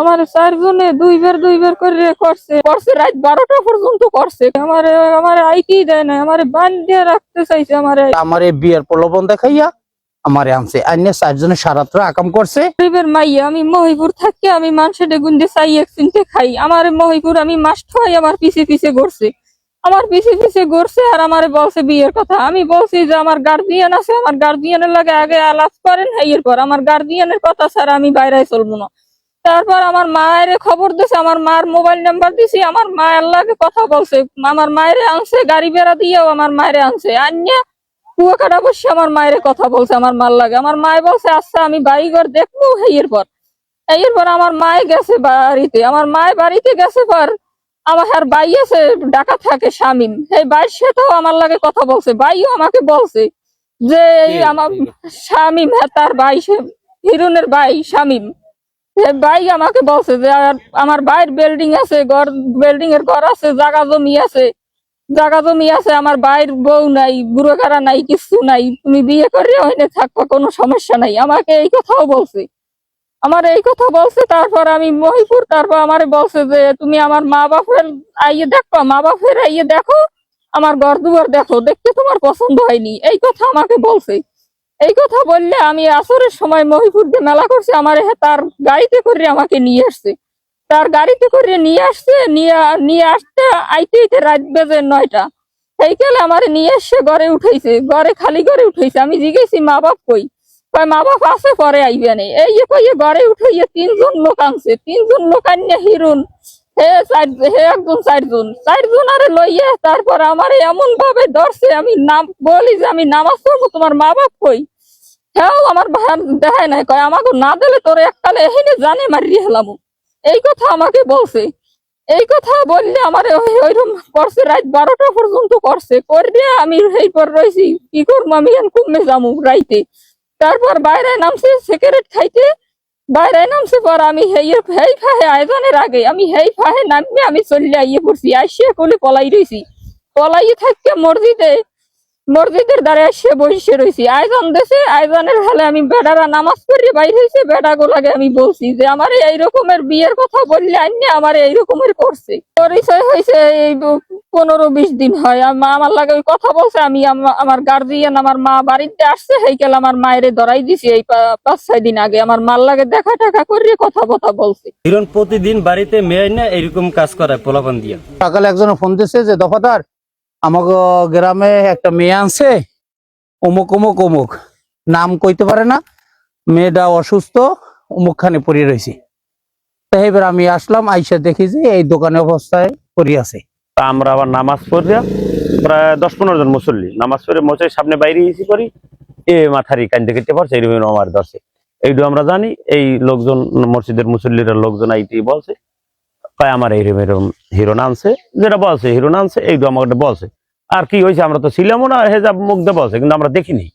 আমার চারজনে দুই বের দুই বের করে করছে। করছে রাত বারোটা পর্যন্ত করছে। আমার আমার আইকি দেয় না আমার বান দিয়ে রাখতে চাইছে আমার। আমার বিয়ের প্রলোভন দেখাইয়া আমার আনছে। আইনে চারজনে সারাত্র আকাম করছে। গরিবের মাইয়া আমি মহিপুর থাকি আমি মানুষের গুন্দে চাই এক চিনতে খাই। আমার মহিপুর আমি মাস ঠয় আমার পিছে পিছে ঘুরছে। আমার পিছে পিছে ঘুরছে আর আমারে বলছে বিয়ের কথা। আমি বলছি যে আমার গার্জিয়ান আছে আমার গার্জিয়ানের লাগে আগে আলাপ করেন এর পর। আমার গার্জিয়ানের কথা ছাড়া আমি বাইরে চলবো না। তারপর আমার মায়ের খবর দিছে আমার মার মোবাইল নাম্বার দিছি আমার মায়ের লাগে কথা বলছে আমার মায়ের আনছে গাড়ি বেড়া দিয়েও আমার মায়ের আনছে আন্যা কুয়াকাটা বসে আমার মায়ের কথা বলছে আমার মার লাগে। আমার মায় বলছে আচ্ছা আমি বাড়ি ঘর দেখব এর পর। এরপর আমার মায় গেছে বাড়িতে আমার মায় বাড়িতে গেছে পর আমার আর বাই আছে ঢাকা থাকে শামিম। এই বাইর সাথেও আমার লাগে কথা বলছে বাইও আমাকে বলছে যে এই আমার শামিম হ্যাঁ তার ভাই সে হিরুনের বাই শামিম। সে ভাই আমাকে বলছে যে আমার ভাইয়ের বিল্ডিং আছে, ঘর বিল্ডিং এর ঘর আছে জাগা জমি আছে জাগা জমি আছে, আমার ভাইয়ের বউ নাই বুড়ো কারা নাই, কিছু নাই, তুমি বিয়ে করে ওইনে থাকবা, কোনো সমস্যা নাই। আমাকে এই কথাও বলছে। আমার এই কথা বলছে, তারপর আমি মহিপুর, তারপর আমারে বলছে যে, তুমি আমার মা বাপের আইয়ে দেখো মা বাপের আইয়ে দেখো, আমার ঘর দুয়ার দেখো, দেখতে তোমার পছন্দ হয়নি। এই কথা আমাকে বলছে। এই কথা বললে আমি আসরের সময় মহিপুর দিয়ে মেলা করছি, আমার তার গাড়িতে করে আমাকে নিয়ে আসছে। তার গাড়িতে করে নিয়ে আসছে, নিয়ে নিয়ে আসতে আইতে আইতে রাত বেজে নয়টা। সেইকালে আমার নিয়ে এসে ঘরে উঠেছে ঘরে খালি ঘরে উঠেছে আমি জিজ্ঞেসি, মা বাপ কই? কয়, মা বাপ আছে, পরে আইবে নেই এই যে কই ঘরে উঠাইয়া তিনজন লোক আনছে। তিনজন লোক আনিয়ে হিরুন, হে চার, হে একজন চারজন। চারজন আরে লইয়ে তারপর আমার এমন ভাবে ধরছে, আমি নাম বলি যে আমি নামাজ পড়ব। তোমার মা বাপ কই? হ্যাঁ আমার দেখায় নাই, কয় আমাকে না দিলে তোর এককালে এখানে জানে মারিয়ে হেলাম এই কথা আমাকে বলছে। এই কথা বললে আমার ওই- ওইরকম করছে, রাত বারোটা পর্যন্ত করছে। করে আমি এই পর রয়েছি কি করব? আমি কমে যাব রাইতে। তারপর বাইরে নামছে সিগারেট খাইতে। বাইরে নামছে পর আমি হেই হেই ফাহে আয়োজনের আগে, আমি হেই ফাহে নামবে আমি চলে আইয়ে পড়ছি। আসিয়ে কোলে পলাই রয়েছি পলাই থাকতে মসজিদে মসজিদের দ্বারা এসে বসে রয়েছি আয়োজন দেশে আয়োজনের হালে আমি বেড়ারা নামাজ পড়ে বাইর হয়েছে বেড়া গোলাগে আমি বলছি যে আমার এই রকমের বিয়ের কথা বললে আইনে আমার এই রকমের করছে। পরিচয় হয়েছে এই পনেরো বিশ দিন হয়। আমা- আমার লাগে ওই কথা বলছে আমি আমা- আমার গার্জিয়ান আমার মা বাড়িতে আসছে সেইকাল আমার মায়ের ধরাই দিছি। এই পা- পাঁচ ছয় দিন আগে আমার মার লাগে দেখা টাকা করে কথা কথা বলছে। হিরণ প্রতিদিন বাড়িতে মেয়ে না এরকম কাজ করে পোলাপান দিয়া। সকালে একজন ফোন দিছে যে দফাদার আমাকে গ্রামে একটা মেয়ে আনছে, অমুক অমুক অমুক। নাম কইতে পারে না, মেয়েটা অসুস্থ অমুক খানে পড়ে রয়েছে। তো আমি আসলাম, আইসা দেখি যে এই দোকানে অবস্থায় পড়ে আছে। তা আমরা আবার নামাজ পড়িয়া প্রায় দশ পনেরো জন মুসল্লি। নামাজ পড়ে মোচাই সামনে বাইরে গেছি করি এ মাথারি কান্দে কেটে পারছে এইরকম আমার দশে এইটু আমরা জানি, এই লোকজন, মসজিদের মুসল্লিরা লোকজন আইতে বলছে। কয় আমার এইরকম এরকম হিরো আনছে যেটা বলছে হিরো নামছে এইটু আমাকে বলছে। আর কি হয়েছে, আমরা তো ছিলামও না হেজাব মুখ দিয়ে বলছে, কিন্তু আমরা দেখিনি।